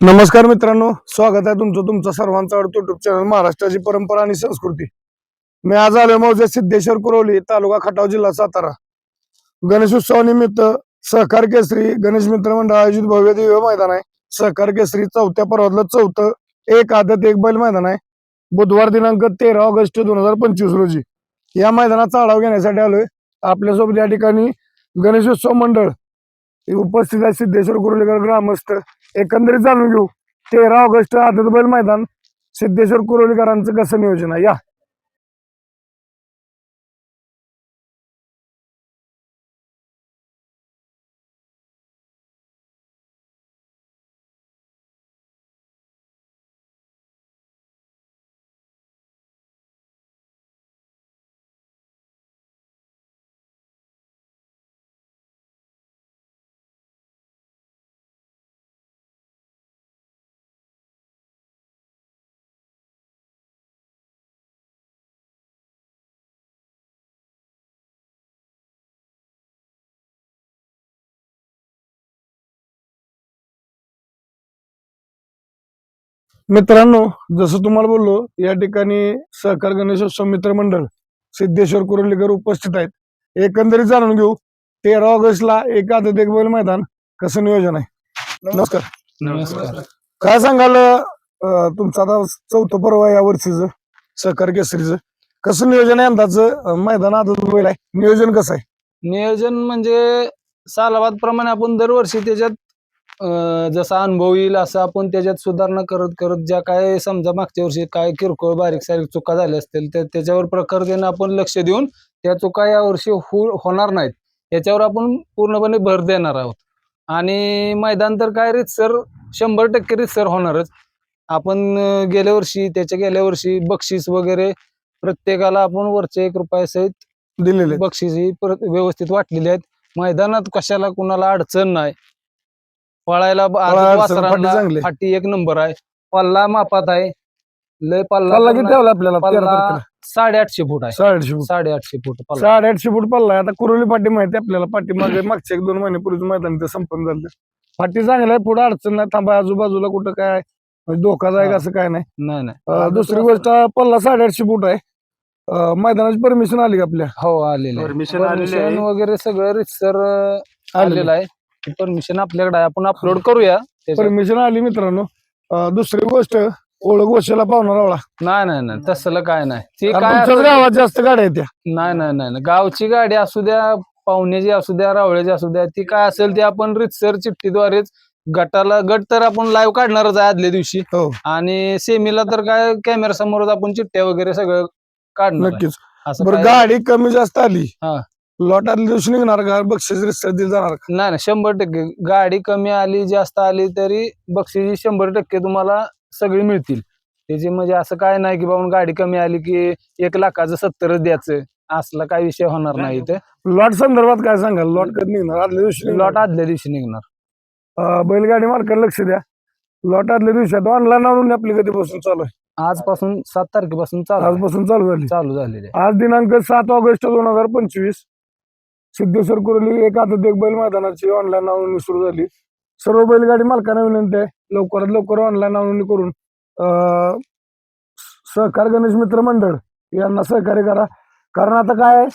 नमस्कार मित्रांनो स्वागत आहे तुमचं तुमचं सर्वांचं युट्यूब चॅनल महाराष्ट्राची परंपरा आणि संस्कृती. मी आज आलो मौजे सिद्धेश्वर कुरवली तालुका खटाव जिल्हा सातारा. गणेश उत्सवानिमित्त सहकार केसरी गणेश मित्र मंडळ आयोजित भव्य दिव्य मैदान आहे. सहकार केसरी चौथ्या पर्वातलं चौथं एक आदत एक बैल मैदान आहे. बुधवार दिनांक तेरा ऑगस्ट दोन हजार पंचवीस रोजी. या मैदानाचा आढावा घेण्यासाठी आलोय. आपल्यासोबत या ठिकाणी गणेशोत्सव मंडळ उपस्थित आहे सिद्धेश्वर कुरवलीकर ग्रामस्थ एकंदरीत जाणून घेऊ. तेरा ऑगस्ट आदत बैल मैदान सिद्धेश्वर कुरोलीकरांचं कसं नियोजन आहे? या. मित्रांनो जसं तुम्हाला बोललो या ठिकाणी सहकार गणेशोत्सव मित्र मंडळ सिद्धेश्वर कुरोलीकर उपस्थित आहेत. एकंदरीत जाणून घेऊ तेरा ऑगस्टला एक आदत एक बैल मैदान कसं नियोजन आहे? नमस्कार. नमस्कार. काय सांगाल तुमचं आता चौथं पर्व आहे या वर्षीचं सहकार केसरीचं. कसं नियोजन आहे अंदाजचं अं, मैदान आदत बैल आहे? नियोजन कसं आहे? नियोजन म्हणजे सालाबाद प्रमाणे आपण दरवर्षी त्याच्यात जसा अनुभव येईल असं आपण त्याच्यात सुधारणा करत करत ज्या काय समजा मागच्या वर्षी काय किरकोळ बारीक सारीक चुका झाल्या असतील तर त्याच्यावर प्रखरतेनं आपण लक्ष देऊन त्या चुका या वर्षी हो होणार नाहीत. याच्यावर आपण पूर्णपणे भर देणार आहोत. आणि मैदान तर काय रितसर शंभर टक्के रितसर होणारच. आपण गेल्या वर्षी त्याच्या गेल्या वर्षी बक्षीस वगैरे प्रत्येकाला आपण वरचे एक रुपयासहित दिलेले. बक्षीस ही व्यवस्थित वाटलेली आहेत. मैदानात कशाला कुणाला अडचण नाही. पळायला ब- अडचण, फाटी वासरांना चांगली. आहे. फाटी एक नंबर आहे. पल्ला मापात आहे. लय पल्ला पल्ला किती. ठेवला आपल्याला? तेरा पल्ला तारखेला. साडेआठशे फूट आहे. साडेआठशे फूट. साडेआठशे फूट पल्ला. साडेआठशे फूट पडलाय आता कुरोली पाटी माहिती आहे आपल्याला? पाठी मागे मागच्या एक दोन महिन्यापूर्वीच मैदान ते संपन्न झालं. फाटी चांगलं आहे. पुढे अडचण नाही. थांबा आजूबाजूला कुठं काय म्हणजे धोकादायक हा. असं काय नाही. नाही नाही. अं, दुसरी गोष्ट पल्ला साडेआठशे फूट आहे. अं, मैदानाची परमिशन आली का आपल्या? हो आलेलं Permission आलेली आहे. परमिशन वगैरे सगळं रितसर आलेलं आलेलं आहे. परमिशन आपल्याकडे आहे. आपण अपलोड करूया. त्याच्यात. परमिशन आली मित्रांनो. अं, दुसरी गोष्ट ओळख गोष्टीला पाहुणा रावळा नाही नाही नाही. तसलं काय नाही. ते कारण काय तुमच्याच असेल- गावात जास्त गाड्या आहेत त्या. नाही नाही नाही नाही. गावची गाडी असू द्या पाहुण्याची असू द्या रावळ्याची असू द्या ती काय असेल ते आपण रितसर चिठ्ठीद्वारेच गटाला गट तर आपण लाईव्ह काढणारच आहे आदल्या दिवशी. हो. आणि सेमीला तर काय कॅमेरा समोरच आपण चिठ्ठ्या वगैरे सगळं काढणार आहे. नक्कीच. असं बरं काय- गाडी कमी जास्त आली. हा. लॉट आदल्या दिवशी निघणार का? बक्षीस रिस्टर दिली जाणार का? नाही नाही शंभर टक्के. गाडी कमी आली जास्त आली तरी बक्षिसी शंभर टक्के तुम्हाला सगळी मिळतील. त्याची म्हणजे असं काय नाही की बाबा गाडी कमी आली की एक लाखाचं सत्तरच द्यायचं. असला काय विषय होणार नाही इथे. लॉट संदर्भात काय सांगाल? लॉट कधी निघणार? आदल्या दिवशी? लॉट आदल्या दिवशी निघणार. अं, बैलगाडी मालकाला लक्ष द्या. लॉट आदल्या दिवशी आता ऑनलाईन आणून आपली कधीपासून चालू आहे? आजपासून सात तारखेपासून चालू. आजपासून चालू झाली. चालू झालेले आहे. आज दिनांक सात ऑगस्ट दोन हजार पंचवीस. सिद्धेश्वर कुरली एक आता एक बैल मैदानाची ऑनलाईन नोंदणी सुरू झाली. सर्व बैलगाडी मालकांना विनंती आहे लवकरात लवकर ऑनलाईन नोंदणी करून सहकार गणेश मित्र मंडळ यांना सहकार्य करा. कारण आता काय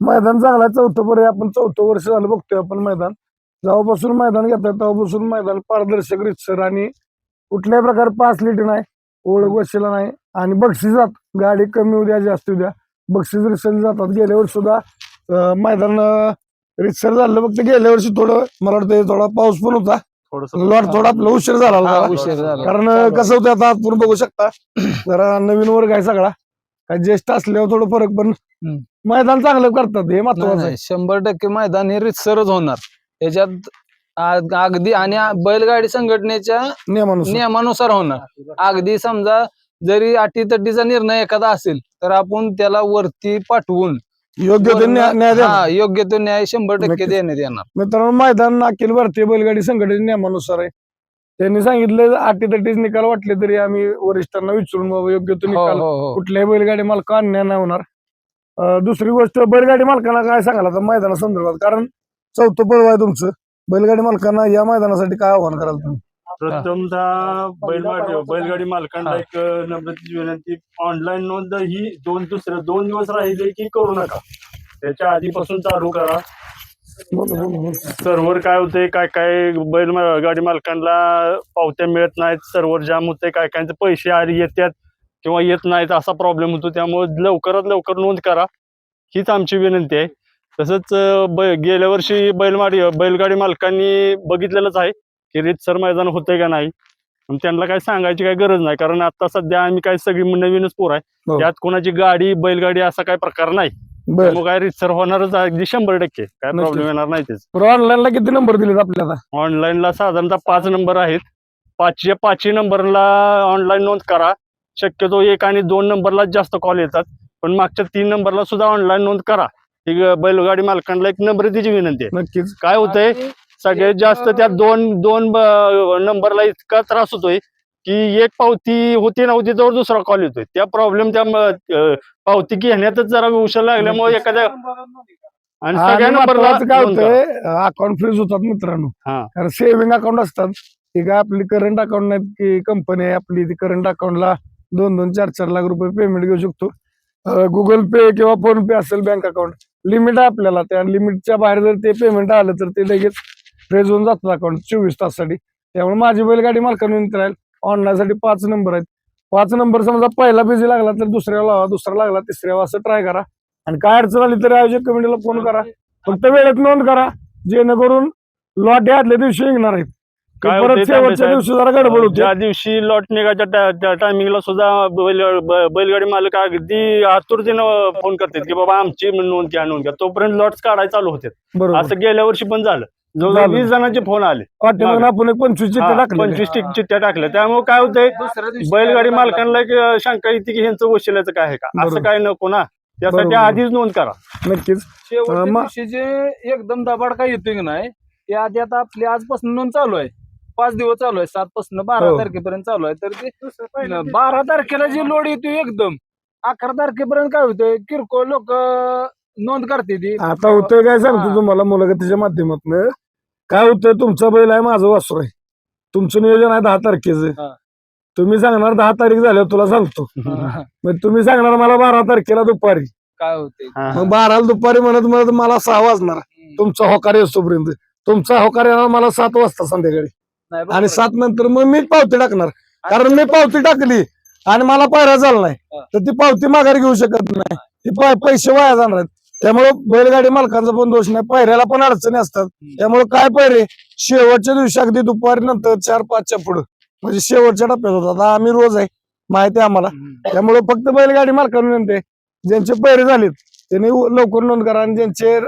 मैदान चांगला चौथं पर्याय आपण चौथं वर्ष झालं बघतोय आपण मैदान. जेव्हापासून मैदान घेतलं तेव्हापासून मैदान पारदर्शक रितसर आणि कुठल्याही प्रकार पाच लिटर नाही ओळख वशिला नाही. आणि बक्षिसात गाडी कमी होऊ द्या जास्त उद्या द्या. बक्षीस रिसर जातात गेल्यावर सुद्धा मैदान रिसर झालं फक्त गेल्या वर्षी थोडं. मला वाटतं थोडा पाऊस पण होता. लॉट थोडा आपला उशीर झाला कारण कसं होतं आता आपण बघू शकता. जरा नवीन वर्ग आहे सगळा. काय ज्येष्ठ असल्यावर थोडं फरक पण. मैदान चांगलं करतात हे महत्वाचं शंभर टक्के मैदान हे रितसरच होणार. त्याच्यात आ- अगदी आणि बैलगाडी संघटनेच्या नियमानुसार. नियमानुसार होणार. अगदी समजा जरी अटीतटीचा निर्णय एखादा असेल तर आपण त्याला वरती पाठवून योग्य ते न्याय न्याय द्या हा योग्य तो न्याय शंभर टक्के नक्कीच. देण्यात येणार. मित्रांनो मैदान अखिल भारतीय बैलगाडी संघटनेच्या नियमानुसार आहे. त्यांनी सांगितलं अटीतटीच निकाल वाटले तरी आम्ही वरिष्ठांना विचारून बाबा योग्य तो हो निकाल हो हो. कुठल्याही बैलगाडी मालक अन्याय नाही होणार. अं, दुसरी गोष्ट बैलगाडी मालकांना काय सांगाल आता मैदाना संदर्भात कारण चौथं पर्व आहे तुमचं. बैलगाडी मालकांना या मैदानासाठी काय आव्हान कराल तुम्ही? प्रथमतः बैलगाडी बैलगाडी मालकांना. एक नम्रतेची विनंती. ऑनलाईन नोंद ही दोन दुसरे दोन दिवस राहिले की करू नका. त्याच्या आधीपासून चालू करा. सर्व्हर काय होते काय काय बैल गाडी मालकांना पावत्या मिळत नाहीत. सर्व्हर जाम होते काय कायचे पैसे आले येतात किंवा येत नाहीत असा प्रॉब्लेम होतो. त्यामुळे लवकरात लवकर नोंद करा. हीच आमची विनंती आहे. तसंच बै गेल्या वर्षी बैलगाडी बैलगाडी मालकांनी बघितलेलंच आहे. की रीतसर मैदान होतंय का नाही? पण त्यांना काय सांगायची काही गरज नाही कारण आता सध्या आम्ही काय सगळी नवीनच पोर आहे. हो. त्यात कोणाची गाडी बैलगाडी असा काही प्रकार नाही. त्यामुळे काय रीतसर होणारच अगदी शंभर टक्के. काय. प्रॉब्लेम येणार नाही तेच ऑनलाईनला किती नंबर दिलेत आपल्याला ऑनलाईनला साधारणतः पाच नंबर आहेत. पाचशे पाचही नंबरला ऑनलाईन नोंद करा. शक्यतो एक आणि दोन नंबरला जास्त कॉल येतात. पण मागच्या तीन नंबरला सुद्धा ऑनलाईन नोंद करा. ही बैलगाडी मालकांना एक नम्रतेची विनंती आहे. नक्कीच. काय होतंय? सगळ्यात जास्त त्या दोन दोन नंबरला इतका त्रास होतोय की एक पावती होती नव्हती तर दुसरा कॉल येतोय. त्या प्रॉब्लेम त्या पावती घेण्यातच जरा उशीर लागल्यामुळे एखाद्या आणि सगळ्या नंबरला काय. होतंय अकाउंट फ्रीज होतात मित्रांनो. हा. कारण सेव्हिंग अकाउंट असतात. ती काय आपली करंट अकाउंट नाही की कंपनी आहे आपली ती करंट अकाउंटला दोन दोन चार चार लाख रुपये पेमेंट घेऊ शकतो. गुगल पे किंवा फोन पे असेल बँक अकाउंट लिमिट आहे आपल्याला. त्या लिमिटच्या बाहेर जर ते पेमेंट आलं तर ते लगेच फ्रेज होऊन जातं अकाउंट चोवीस ताससाठी. त्यामुळे माझी बैलगाडी मालकांनी राहील. ऑनलाईन साठी पाच नंबर आहेत. पाच नंबर समजा पहिला बिझी लागला तर दुसऱ्याला लावा दुसरा लागला तिसऱ्याला असं ट्राय करा. आणि काय अडचण आली तरी आयोजक कमिटीला फोन करा. फक्त वेळेत नोंद करा. जेणेकरून लॉट आदल्या दिवशी निघणार आहेत. काय परत शेवटच्या दिवशी जरा गडबड होते. ज्या दिवशी लॉट निघायच्या त्या- त्या टायमिंगला सुद्धा बैलगाडी मालक अगदी आतुरतेनं फोन करतात की बाबा आमची नोंद घ्या नोंद घ्या. तोपर्यंत लॉट्स काढायला चालू होते बरोबर. असं गेल्या वर्षी पण झालं. जवळजवळ. वीस जणांचे फोन आले. पाठीमागून आपण एक पंचवीस चिठ्ठ्या हा, टाकल्या पंचवीस टिक- चिठ्ठ्या टाकल्या. त्यामुळे काय होतंय दुसऱ्या दिवशी बैलगाडी मालकांना एक शंका येते की ह्यांचं वशिल्याचं काय आहे का? असं बरोबर. काय नको ना? त्यासाठी बरोबर. आधीच नोंद करा. नक्कीच. शेवटच्या दिवशी जे एकदम दबाड काय येतोय की नाही ते आधी आता आपली आजपासून नोंद चालू आहे. पाच दिवस चालू आहे. सात पासून बारा हो. तारखेपर्यंत चालू आहे. तर ते बारा तारखेला जी लोड येतोय एकदम अकरा तारखेपर्यंत काय होतंय? किरकोळ लोक नोंद करते ती. आता होतंय काय सांगतो. तुम्हाला मुलाखतीच्या माध्यमातून. काय होतंय तुमचा बैल आहे माझं वासरू आहे. तुमचं नियोजन आहे दहा तारखेचं. तुम्ही सांगणार दहा तारीख झाल्यावर तुला सांगतो. मग तुम्ही सांगणार मला बारा तारखेला दुपारी. काय होतंय? हा, हा. मग बाराला दुपारी म्हणत म्हणत मला सहा वाजणार. तुमचा होकार येतोपर्यंत. तुमचा होकार येणार मला सात वाजता संध्याकाळी. आणि. सात नंतर मग मी पावती टाकणार. कारण मी पावती टाकली आणि मला पायऱ्या झाला नाही. तर ती पावती माघारी घेऊ शकत नाही. पैसे वाया जाणार आहेत. त्यामुळे बैलगाडी मालकांचा पण दोष नाही पायऱ्याला पण अडचणी असतात. त्यामुळे काय पायरे? शेवटच्या दिवशी अगदी दुपारी नंतर चार पाचच्या पुढं. म्हणजे शेवटच्या टप्प्यात होतात. आता आम्ही रोज आहे माहिती आहे आम्हाला. त्यामुळे फक्त बैलगाडी मालकांना विनंती आहे, ज्यांचे पैरे झालेत त्यांनी लवकर नोंद करा आणि ज्यांचे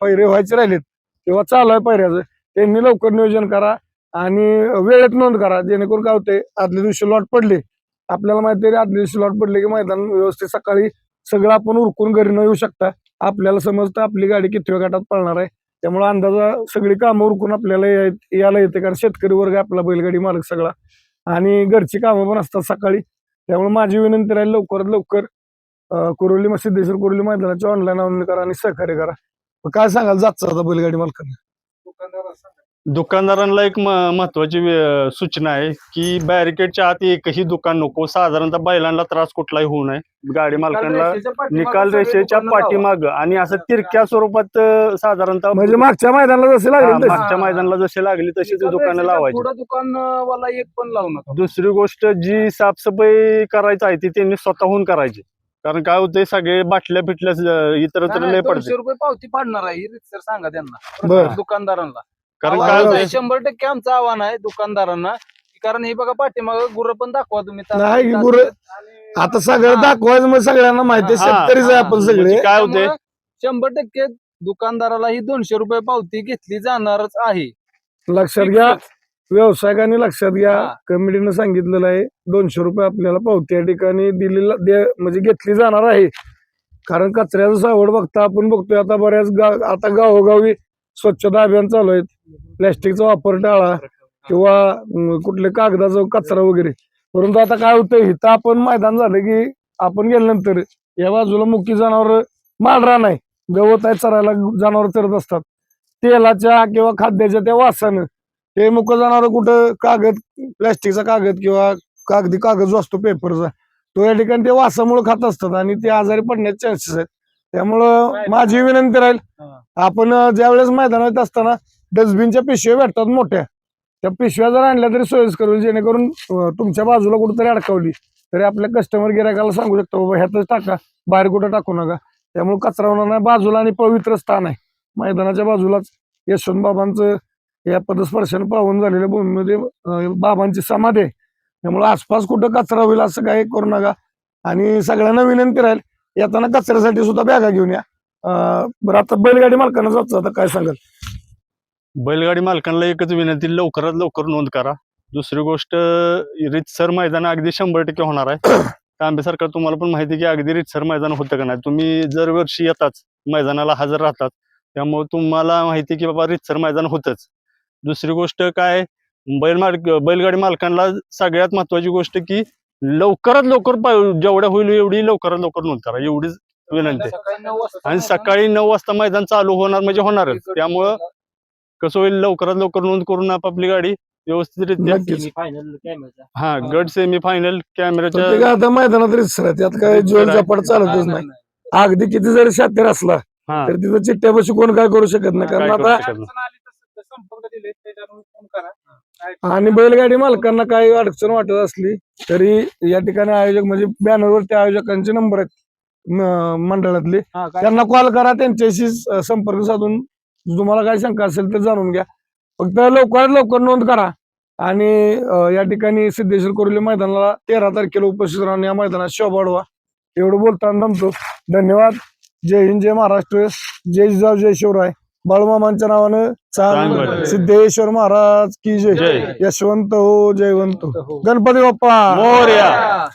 पैरे व्हायचे राहिलेत किंवा चालू आहे पैऱ्याचं त्यांनी लवकर नियोजन करा आणि वेळेत नोंद करा. जेणेकरून काय होते आदल्या दिवशी लॉट पडले. आपल्याला माहिती आदल्या दिवशी लॉट पडले की मैदान व्यवस्थित सकाळी सगळं आपण उरकून घरी न येऊ शकता. आपल्याला समजतं आपली गाडी कितव्या गटात पळणार आहे. त्यामुळे अंदाजा सगळी कामं उरकून आपल्याला यायला येते कारण शेतकरी वर्ग आपला बैलगाडी मालक सगळा. आणि घरची कामं पण असतात सकाळी. त्यामुळे माझी विनंती राहील लवकरात लवकर अं, कुरोली सिद्धेश्वर कुरोली मैदानाची ऑनलाईन नोंदणी करा आणि सहकार्य करा. काय सांगाल जातचा आता बैलगाडी मालकांना? दुकानदारांना एक महत्वाची सूचना आहे की बॅरिकेडच्या आत एकही दुकान नको. साधारणतः बैलांना त्रास कुठलाही होऊ नये. गाडी मालकांना निकाल रेषेच्या. पाठीमाग. आणि असं तिरक्या स्वरूपात साधारणतः म्हणजे मागच्या मैदानाला जसे हा, लागले. मागच्या मैदानाला जसे लागली तशी ती निकाल दुकानं लावायची. पुढं दुकान अं, वाला एक पण लावू नका. दुसरी गोष्ट जी साफसफाई करायची आहे ती त्यांनी स्वतःहून करायची. कारण काय होतंय सगळे बाटल्या फिटल्या इतर पावती पाडणार आहे ही सांगा त्यांना. दुकानदारांना. कारण काय शंभर टक्के आमचं आव्हान आहे दुकानदारांना. कारण हे बघा पाठीमाग गुरं पण दाखवा तुम्ही. नाही, ही गुरं- आता सगळं दाखवायचं मग सगळ्यांना माहिती शेतकरीच आहे आपण सगळे. म्हणजे काय त्यामुळं शंभर टक्के दुकानदाराला ही दोनशे रुपये पावती घेतली जाणारच आहे. लक्षात घ्या. व्यावसायिकांनी लक्षात घ्या. हा. कमिटीनं सांगितलेलं आहे दोनशे रुपये आपल्याला पावती या ठिकाणी दिलेला दे- म्हणजे घेतली जाणार आहे. कारण कचऱ्याचं सावड बघता आपण बघतोय आता बऱ्याच गाव आता गावोगावी स्वच्छता अभियान चालू आहेत. प्लॅस्टिकचा वापर टाळा किंवा कुठले कागदाचा कचरा वगैरे. परंतु आता काय होतं इथं आपण मैदान झालं की आपण गेल्यानंतर या बाजूला मुख्य जनावर मांढरा नाही. गवत आहे चरायला जनावर चरत असतात. तेलाच्या किंवा खाद्याच्या त्या वासानं हे मुक जाणार कुठं कागद प्लॅस्टिकचा कागद किंवा कागदी कागद जो असतो पेपरचा तो या ठिकाणी ते वासामुळे खात असतात आणि ते आजारी पडण्याचे चान्सेस आहेत. त्यामुळं माझी विनंती राहील आपण ज्यावेळेस मैदानात असताना डस्टबिनच्या पिशव्या भेटतात मोठ्या. त्या पिशव्या जर आणल्या तरी सोयीस्कर होईल जेणेकरून तुमच्या बाजूला कुठेतरी अडकवली तरी आपल्या कस्टमर गिरायकाला सांगू शकतो बाबा ह्यातच टाका बाहेर कुठं टाकू नका. त्यामुळे कचरा होणार नाही बाजूला आणि पवित्र स्थान आहे. मैदानाच्या बाजूलाच यशवंत बाबांचं या पदस्पर्शाने पावन झालेल्या भूमीमध्ये बाबांची समाधी आहे. त्यामुळे आसपास कुठं कचरा होईल असं काही करू नका. आणि सगळ्यांना विनंती राहील येताना कचऱ्यासाठी सुद्धा बॅगा घेऊन या. बरं आता बैलगाडी मालकांना जायचं आता काय सांगाल? बैलगाडी मालकांना एकच विनंती लवकरात लवकर नोंद करा. दुसरी गोष्ट रितसर मैदान अगदी शंभर टक्के होणार आहे. तांबे सरकार तुम्हाला पण माहिती की अगदी रितसर मैदान होतं का नाही. तुम्ही दरवर्षी येताच मैदानाला हजर राहतात. त्यामुळे तुम्हाला माहिती की बाबा रितसर मैदान होतच. दुसरी गोष्ट काय बैल मालक बैलगाडी मालकांना सगळ्यात महत्वाची गोष्ट की लवकरात लवकर जेवढ्या होईल एवढी लवकरात लवकर नोंद करा. एवढीच विनंती. आणि सकाळी नऊ वाजता मैदान चालू होणार म्हणजे होणारच. त्यामुळं कसं होईल लवकरात लवकर नोंद करून आपापली गाडी व्यवस्थितरित्या हा गट सेमी फायनल कॅमेराच्या काय आता मैदानात रितसर आहे त्यात काय जोर झपाट चालतच नाही. अगदी किती जरी शातीर असला तर तिथं चिट्ट्यापाशी कोण काय करू शकत नाही? कारण आता आणि बैलगाडी मालकांना काही अडचण वाटत असली तरी या ठिकाणी आयोजक म्हणजे बॅनरवरती आयोजकांचे नंबर आहेत मंडळातले. त्यांना कॉल करा त्यांच्याशी संपर्क साधून तुम्हाला काय शंका असेल तर जाणून घ्या. फक्त लवकरात लवकर नोंद करा आणि या ठिकाणी सिद्धेश्वर कोरले मैदानाला तेरा तारखेला उपस्थित राहून या मैदानात शोभा वाढवा. एवढं बोलताना थांबतो. धन्यवाद. जय हिंद जय महाराष्ट्र. जय जिजाऊ जय शिवराय. बाळूमामांच्या नावानं. चांग सिद्धेश्वर महाराज की जय. जय. यशवंत हो जयवंत हो. गणपती बाप्पा. मोरया.